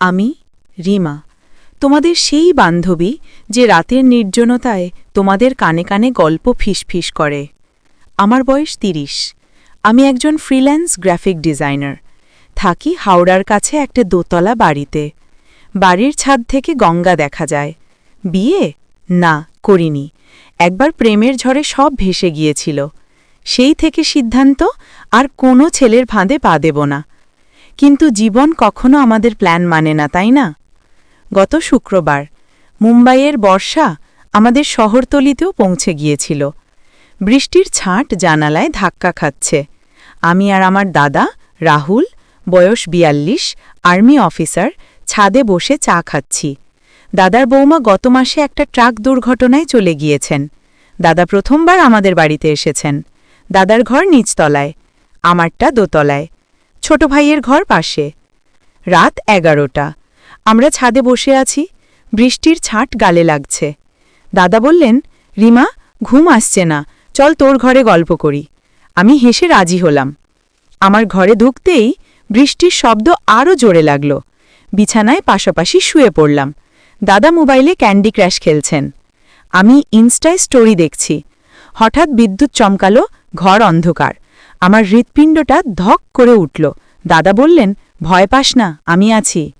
আমি, রিমা, তোমাদের সেই বান্ধবী যে রাতের নির্জনতায় তোমাদের কানে কানে গল্প ফিসফিস করে। আমার বয়স তিরিশ। আমি একজন ফ্রিল্যান্স গ্রাফিক ডিজাইনার থাকি হাওড়ার কাছে একটা দোতলা বাড়িতে। বাড়ির ছাদ থেকে গঙ্গা দেখা যায়। বিয়ে? না, করিনি। একবার প্রেমের ঝড়ে সব ভেসে গিয়েছিল। সেই থেকে সিদ্ধান্ত, আর কোনো ছেলের ফাঁদে পা দেব না। কিন্তু জীবন কখনো আমাদের প্ল্যান মানে না, তাই না? গত শুক্রবার, মুম্বাইয়ের বর্ষা আমাদের শহরতলিতেও পৌঁছে গিয়েছিল। বৃষ্টির ছাঁট জানালায় ধাক্কা খাচ্ছে। আমি আর আমার দাদা, রাহুল, বয়স বিয়াল্লিশ, আর্মি অফিসার, ছাদে বসে চা খাচ্ছি। দাদার বৌমা গত মাসে একটা ট্রাক দুর্ঘটনায় চলে গিয়েছেন। দাদা প্রথমবার আমাদের বাড়িতে এসেছেন। দাদার ঘর নিচতলায়, আমারটা দোতলায়। ছোট ভাইয়ের ঘর পাশে। রাত এগারোটা। আমরা ছাদে বসে আছি। বৃষ্টির ছাঁট গালে লাগছে। দাদা বললেন, রিমা, ঘুম আসছে না। চল তোর ঘরে গল্প করি। আমি হেসে রাজি হলাম। আমার ঘরে ঢুকতেই বৃষ্টির শব্দ আরও জোরে লাগল। বিছানায় পাশাপাশি শুয়ে পড়লাম। দাদা মোবাইলে ক্যান্ডি ক্র্যাশ খেলছেন। আমি ইনস্টায় স্টোরি দেখছি। হঠাৎ বিদ্যুৎ চমকালো, ঘর অন্ধকার। আমার হৃৎপিণ্ডটা ধক করে উঠল। দাদা বললেন, ভয় পাস না, আমি আছি।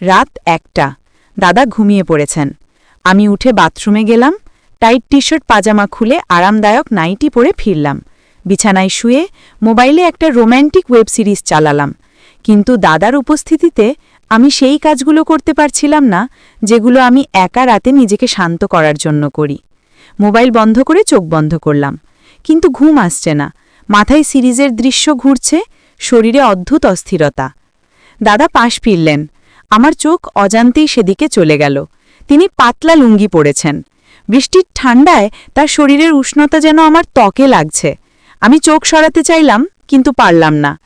রাত একটা। দাদা ঘুমিয়ে পড়েছেন। আমি উঠে বাথরুমে গেলাম, টাইট টি শার্ট পাজামা খুলে আরামদায়ক নাইটি পরে ফিরলাম। বিছানায় শুয়ে মোবাইলে একটা রোম্যান্টিক ওয়েব সিরিজ চালালাম। কিন্তু দাদার উপস্থিতিতে আমি সেই কাজগুলো করতে পারছিলাম না, যেগুলো আমি একা রাতে নিজেকে শান্ত করার জন্য করি। মোবাইল বন্ধ করে চোখ বন্ধ করলাম। কিন্তু ঘুম আসছে না। মাথায় সিরিজের দৃশ্য ঘুরছে, শরীরে অদ্ভুত অস্থিরতা। দাদা পাশ ফিরলেন। আমার চোখ অজান্তেই সেদিকে চলে গেল। তিনি পাতলা লুঙ্গি পড়েছেন বৃষ্টির ঠান্ডায় তার শরীরের উষ্ণতা যেন আমার ত্বকে লাগছে। আমি চোখ সরাতে চাইলাম, কিন্তু পারলাম না।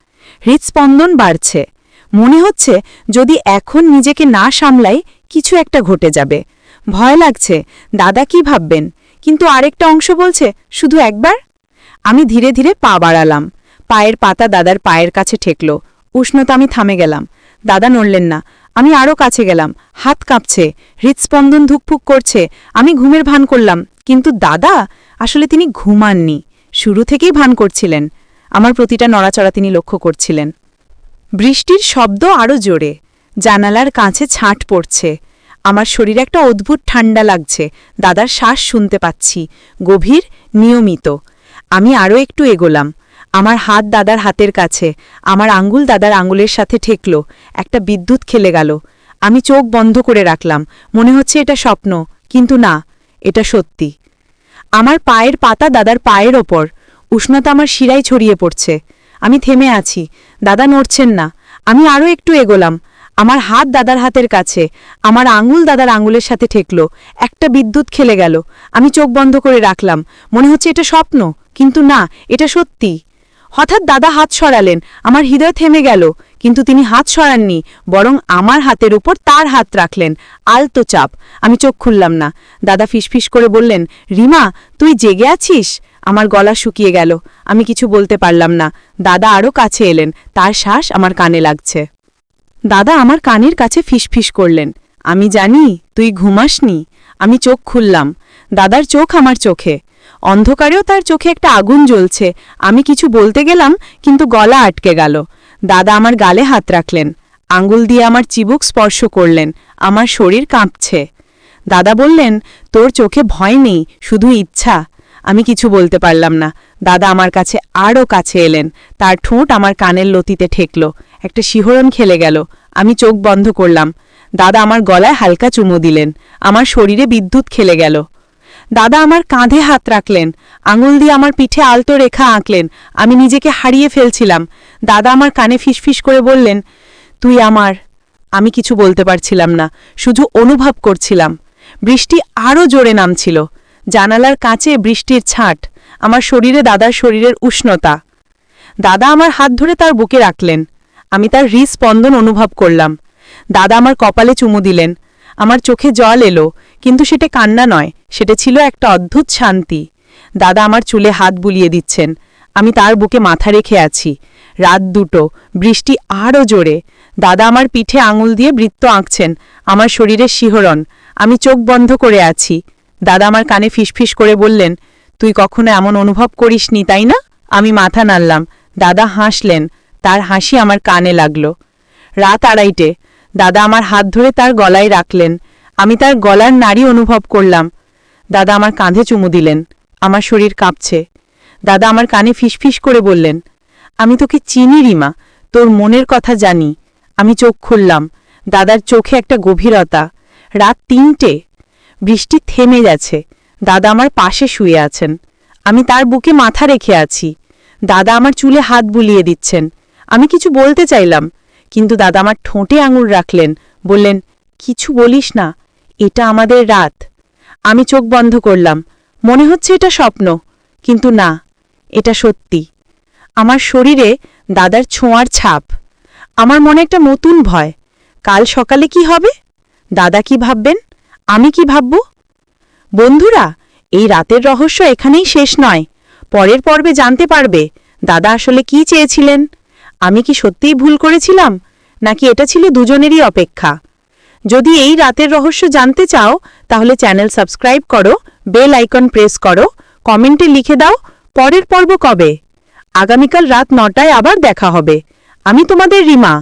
হৃৎস্পন্দন বাড়ছে। মনে হচ্ছে যদি এখন নিজেকে না সামলাই, কিছু একটা ঘটে যাবে। ভয় লাগছে, দাদা কি ভাববেন? কিন্তু আরেকটা অংশ বলছে, শুধু একবার? আমি ধীরে ধীরে পা বাড়ালাম। পায়ের পাতা দাদার পায়ের কাছে ঠেকল। উষ্ণতা আমি থামে গেলাম। দাদা নড়লেন না। আমি আরও কাছে গেলাম। হাত কাঁপছে। হৃৎস্পন্দন ধুকফুক করছে। আমি ঘুমের ভান করলাম। কিন্তু দাদা, আসলে তিনি ঘুমাননি। শুরু থেকেই ভান করছিলেন। আমার প্রতিটা নড়াচড়া তিনি লক্ষ্য করছিলেন। বৃষ্টির শব্দ আরও জোরে। জানালার কাছে ছাঁট পড়ছে। আমার শরীরে একটা অদ্ভুত ঠান্ডা লাগছে। দাদার শ্বাস শুনতে পাচ্ছি। গভীর, নিয়মিত। আমি আরও একটু এগোলাম। আমার হাত দাদার হাতের কাছে, আমার আঙ্গুল দাদার আঙ্গুলের সাথে ঠেকল, একটা বিদ্যুৎ খেলে গেল। আমি চোখ বন্ধ করে রাখলাম, মনে হচ্ছে এটা স্বপ্ন, কিন্তু না, এটা সত্যি। আমার পায়ের পাতা দাদার পায়ের ওপর, উষ্ণতা আমার শিরায় ছড়িয়ে পড়ছে। আমি থেমে আছি, দাদা নড়ছেন না, আমি আরও একটু এগোলাম। আমার হাত দাদার হাতের কাছে, আমার আঙুল দাদার আঙুলের সাথে ঠেকল, একটা বিদ্যুৎ খেলে গেল। আমি চোখ বন্ধ করে রাখলাম, মনে হচ্ছে এটা স্বপ্ন। কিন্তু না, এটা সত্যি। হঠাৎ দাদা হাত সরালেন, আমার হৃদয় থেমে গেল, কিন্তু তিনি হাত সরাননি, বরং আমার হাতের উপর তার হাত রাখলেন, আলতো চাপ। আমি চোখ খুললাম না। দাদা ফিসফিস করে বললেন, রিমা, তুই জেগে আছিস? আমার গলা শুকিয়ে গেল। আমি কিছু বলতে পারলাম না। দাদা আরও কাছে এলেন, তার শ্বাস আমার কানে লাগছে। দাদা আমার কানের কাছে ফিসফিস করলেন, আমি জানি, তুই ঘুমাসনি। আমি চোখ খুললাম। দাদার চোখ আমার চোখে। অন্ধকারেও তার চোখে একটা আগুন জ্বলছে। আমি কিছু বলতে গেলাম, কিন্তু গলা আটকে গেল। দাদা আমার গালে হাত রাখলেন। আঙ্গুল দিয়ে আমার চিবুক স্পর্শ করলেন। আমার শরীর কাঁপছে। দাদা বললেন, তোর চোখে ভয় নেই, শুধু ইচ্ছা। আমি কিছু বলতে পারলাম না। দাদা আমার কাছে আরও কাছে এলেন। তার ঠোঁট আমার কানের লতিতে ঠেকল। একটা শিহরণ খেলে গেল। আমি চোখ বন্ধ করলাম। দাদা আমার গলায় হালকা চুমু দিলেন। আমার শরীরে বিদ্যুৎ খেলে গেল। দাদা আমার কাঁধে হাত রাখলেন, আঙুল দিয়ে আমার পিঠে আলতো রেখা আঁকলেন, আমি নিজেকে হারিয়ে ফেলছিলাম। দাদা আমার কানে ফিসফিস করে বললেন, তুই আমার। আমি কিছু বলতে পারছিলাম না, শুধু অনুভব করছিলাম। বৃষ্টি আরও জোরে নামছিল। জানালার কাঁচে বৃষ্টির ছাঁট, আমার শরীরে দাদার শরীরের উষ্ণতা। দাদা আমার হাত ধরে তার বুকে রাখলেন, আমি তার হৃস্পন্দন অনুভব করলাম। দাদা আমার কপালে চুমু দিলেন, আমার চোখে জল এলো কিন্তু সেটা কান্না নয়, সেটা ছিল একটা অদ্ভুত শান্তি। দাদা আমার চুলে হাত বুলিয়ে দিচ্ছেন। আমি তার বুকে মাথা রেখে আছি। রাত দুটো, বৃষ্টি আরও জোরে। দাদা আমার পিঠে আঙুল দিয়ে বৃত্ত আঁকছেন। আমার শরীরে শিহরণ। আমি চোখ বন্ধ করে আছি। দাদা আমার কানে ফিসফিস করে বললেন, তুই কখনো এমন অনুভব করিসনি, তাই না? আমি মাথা নাড়লাম। দাদা হাসলেন। তার হাসি আমার কানে লাগল। রাত আড়াইটে। দাদা আমার হাত ধরে তার গলায় রাখলেন। আমি তার গলার নাড়ি অনুভব করলাম। দাদা আমার কাঁধে চুমু দিলেন। আমার শরীর কাঁপছে। দাদা আমার কানে ফিসফিস করে বললেন, আমি তোকে চিনি রিমা, তোর মনের কথা জানি। আমি চোখ খুললাম। দাদার চোখে একটা গভীরতা। রাত তিনটে। বৃষ্টি থেমে গেছে। দাদা আমার পাশে শুয়ে আছেন। আমি তার বুকে মাথা রেখে আছি। দাদা আমার চুলে হাত বুলিয়ে দিচ্ছেন। আমি কিছু বলতে চাইলাম, কিন্তু দাদা আমার ঠোঁটে আঙুল রাখলেন। বললেন, কিছু বলিস না। এটা আমাদের রাত। আমি চোখ বন্ধ করলাম। মনে হচ্ছে এটা স্বপ্ন, কিন্তু না, এটা সত্যি। আমার শরীরে দাদার ছোঁয়ার ছাপ। আমার মনে একটা নতুন ভয়। কাল সকালে কি হবে? দাদা কি ভাববেন? আমি কি ভাবব? বন্ধুরা, এই রাতের রহস্য এখানেই শেষ নয়। পরের পর্বে জানতে পারবে দাদা আসলে কি চেয়েছিলেন। আমি কি সত্যিই ভুল করেছিলাম? নাকি এটা ছিল দুজনেরই অপেক্ষা? যদি এই রাতের রহস্য জানতে চাও, তাহলে চ্যানেল সাবস্ক্রাইব করো, বেল আইকন প্রেস করো, কমেন্টে লিখে দাও, পরের পর্ব কবে? আগামীকাল রাত নটায় আবার দেখা হবে। আমি তোমাদের রিমা।